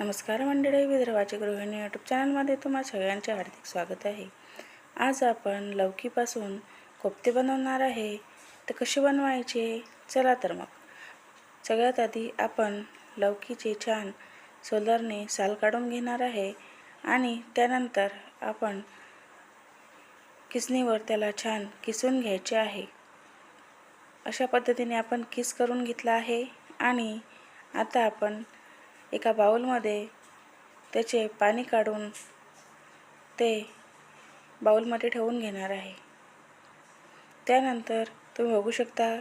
नमस्कार मंडळी विदर्भाची गृहिणी यूट्यूब चॅनलमध्ये तुम्हा सगळ्यांचे हार्दिक स्वागत आहे. आज आपण लौकीपासून कोफ्ते बनवणार आहे. तर कसे बनवायचे? चला तर मग. सगळ्यात आधी आपण लौकीचे छान सोलरने साल काढून घेणार आहे आणि त्यानंतर आपण किसणीवर त्याला छान किसून घ्यायचे आहे. अशा पद्धतीने आपण किस करून घेतला आहे आणि आता आपण एका बाउलमध्ये त्याचे पाणी काढून ते बाउलमध्ये ठेवून घेणार आहे. त्यानंतर तुम्ही बघू शकता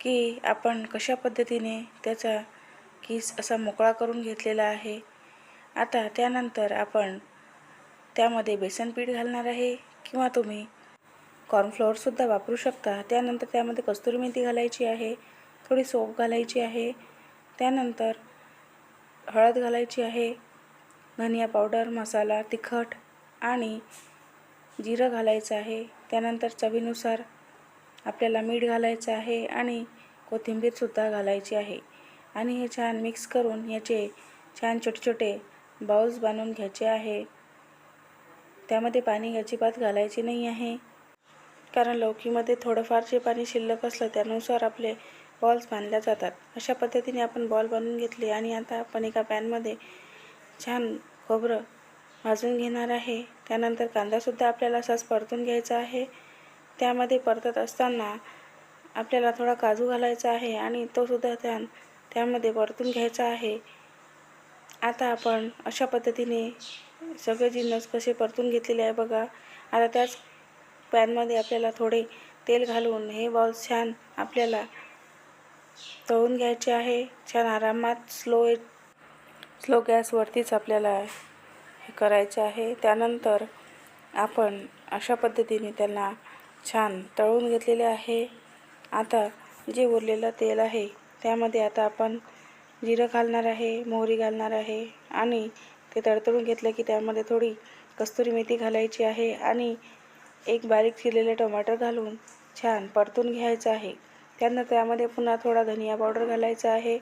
की आपण कशा पद्धतीने त्याचा किस असा मोकळा करून घेतलेला आहे. आता त्यानंतर आपण त्यामध्ये बेसन पीठ घालणार आहे किंवा तुम्ही कॉर्नफ्लॉवरसुद्धा वापरू शकता. त्यानंतर त्यामध्ये कस्तुरी मेथी घालायची आहे थोडी सोप घालायची आहे. त्यानंतर हळद घालायची आहे धनिया पावडर मसाला तिखट आणि जिरं घालायचं आहे. त्यानंतर चवीनुसार आपल्याला मीठ घालायचं आहे आणि कोथिंबीरसुद्धा घालायची आहे. आणि हे छान मिक्स करून याचे छान छोटे छोटे बाउल्स बांधून घ्यायचे आहे. त्यामध्ये पाणी अजिबात घालायचे नाही आहे. कारण लौकीमध्ये थोडंफार जे पाणी शिल्लक असलं त्यानुसार आपले बॉल्स बांधल्या जातात. अशा पद्धतीने आपण बॉल बनवून घेतले आणि आता आपण एका पॅनमध्ये छान खोबरं भाजून घेणार आहे. त्यानंतर कांदासुद्धा आपल्याला असाच परतून घ्यायचा आहे. त्यामध्ये परतत असताना आपल्याला थोडा काजू घालायचा आहे आणि तोसुद्धा त्या त्यामध्ये परतून घ्यायचा आहे. आता आपण अशा पद्धतीने सगळे जिन्नस कसे परतून घेतलेले आहे बघा. आता त्याच पॅनमध्ये आपल्याला थोडे तेल घालून हे बॉल्स छान आपल्याला तळून घ्यायचे आहे. छान आरामात स्लो स्लो गॅसवरतीच आपल्याला हे करायचे आहे. त्यानंतर आपण अशा पद्धतीने त्यांना छान तळून घेतलेले आहे. आता जे उरलेलं तेल आहे त्यामध्ये आता आपण जिरं घालणार आहे मोहरी घालणार आहे आणि ते तडतडून घेतलं की त्यामध्ये थोडी कस्तुरी मेथी घालायची आहे आणि एक बारीक चिरलेलं टमाटर घालून छान परतून घ्यायचं आहे. त्यांना त्यामध्ये पुन्हा थोडा धनिया पावडर घालायचा आहे.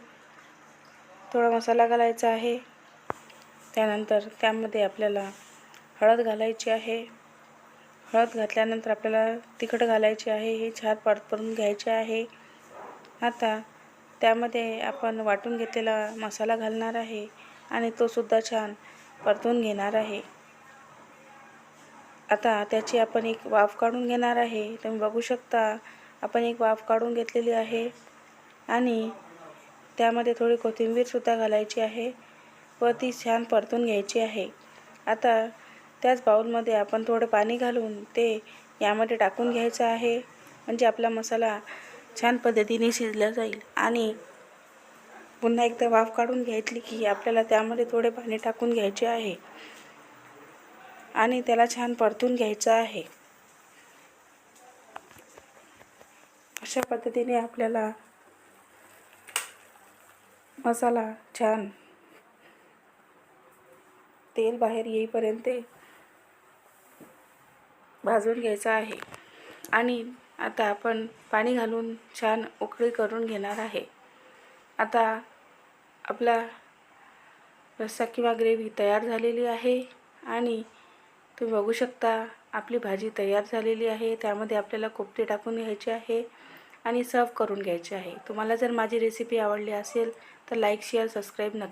थोडा मसाला घालायचा आहे. त्यानंतर त्यामध्ये आपल्याला हळद घालायची आहे. हळद घातल्यानंतर आपल्याला तिखट घालायचे आहे. हे छान परतून घ्यायचे आहे. आता त्यामध्ये आपण वाटून घेतलेला मसाला घालणार आहे आणि तो सुद्धा छान परतून घेणार आहे. आता त्याची आपण एक वाफ काढून घेणार आहे. तुम्ही बघू शकता आपण एक वाफ काढून घेतलेली आहे. आणि त्यामध्ये थोडी कोथिंबीरसुद्धा घालायची आहे. व ती छान परतून घ्यायची आहे. आता त्याच बाऊलमध्ये आपण थोडं पाणी घालून ते यामध्ये टाकून घ्यायचं आहे. म्हणजे आपला मसाला छान पद्धतीने शिजला जाईल. आणि पुन्हा एकदा वाफ काढून घ्यायची की आपल्याला त्यामध्ये थोडे पाणी टाकून घ्यायचे आहे. आणि त्याला छान परतून घ्यायचं आहे. अशा पद्धतीने आपल्याला मसाला छान तेल बाहेर येईपर्यंत भाजून घ्यायचा आहे. आणि आता आपण पाणी घालून छान उकळी करून घेणार आहे. आता आपला रस्सा किंवा ग्रेव्ही तयार झालेली आहे आणि तुम्ही बघू शकता आपली भाजी तयार झालेली आहे. त्यामध्ये आपल्याला कोपते टाकून घ्यायचे आहे. आणि सर्व करून घ्यायचे आहे. तुम्हाला जर माझी रेसिपी आवडली असेल तर लाईक शेअर सबस्क्राईब नक्की